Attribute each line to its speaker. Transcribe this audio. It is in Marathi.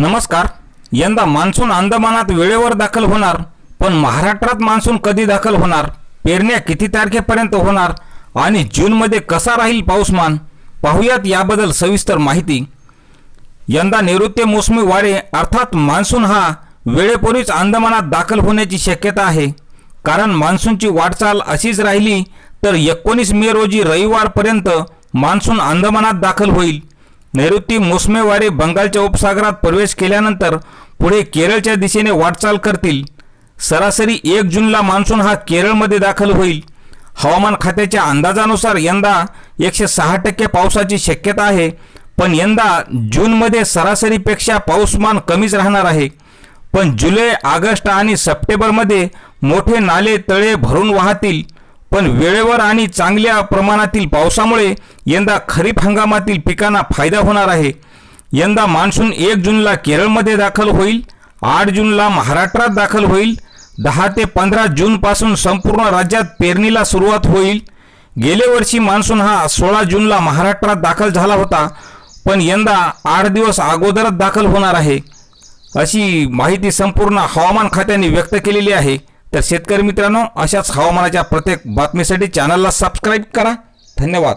Speaker 1: नमस्कार. यंदा मान्सून अंदमानात वेळेवर दाखल होणार पण महाराष्ट्रात मान्सून कधी दाखल होणार? पेरण्या किती तारखेपर्यंत होणार? आणि जूनमध्ये कसा राहील पाऊसमान? पाहूयात याबद्दल सविस्तर माहिती. यंदा नैऋत्य मोसमी वारे अर्थात मान्सून हा वेळेपूर्वीच अंदमानात दाखल होण्याची शक्यता आहे. कारण मान्सूनची वाटचाल अशीच राहिली तर एकोणीस मे रोजी रविवारपर्यंत मान्सून अंदमानात दाखल होईल. नैऋत्य मोसमी बंगालच्या उपसागरात प्रवेश केल्यानंतर पुढे केरळच्या दिशेने वाटचाल करतील. सरासरी एक जूनला मान्सून हा केरळमध्ये दाखल होईल. हवामान खात्याच्या अंदाजानुसार यंदा एकशे सहा टक्के पावसाची शक्यता आहे पण यंदा जूनमध्ये सरासरीपेक्षा पाऊसमान कमीच राहणार आहे. पण जुलै ऑगस्ट आणि सप्टेंबरमध्ये मोठे नाले तळे भरून वाहतील. पण वेळेवर आणि चांगल्या प्रमाणातील पावसामुळे यंदा खरीप हंगामातील पिकांना फायदा होणार आहे. यंदा मान्सून एक जूनला केरळमध्ये दाखल होईल आठ जूनला महाराष्ट्रात दाखल होईल दहा ते पंधरा जूनपासून संपूर्ण राज्यात पेरणीला सुरुवात होईल. गेल्या वर्षी मान्सून हा सोळा जूनला महाराष्ट्रात दाखल झाला होता पण यंदा आठ दिवस अगोदरच दाखल होणार आहे. अशी माहिती संपूर्ण हवामान खात्याने व्यक्त केलेली आहे. तर शेतकरी मित्रांनो अशाच हवामानाच्या प्रत्येक बातमीसाठी चॅनलला सबस्क्राईब करा. धन्यवाद.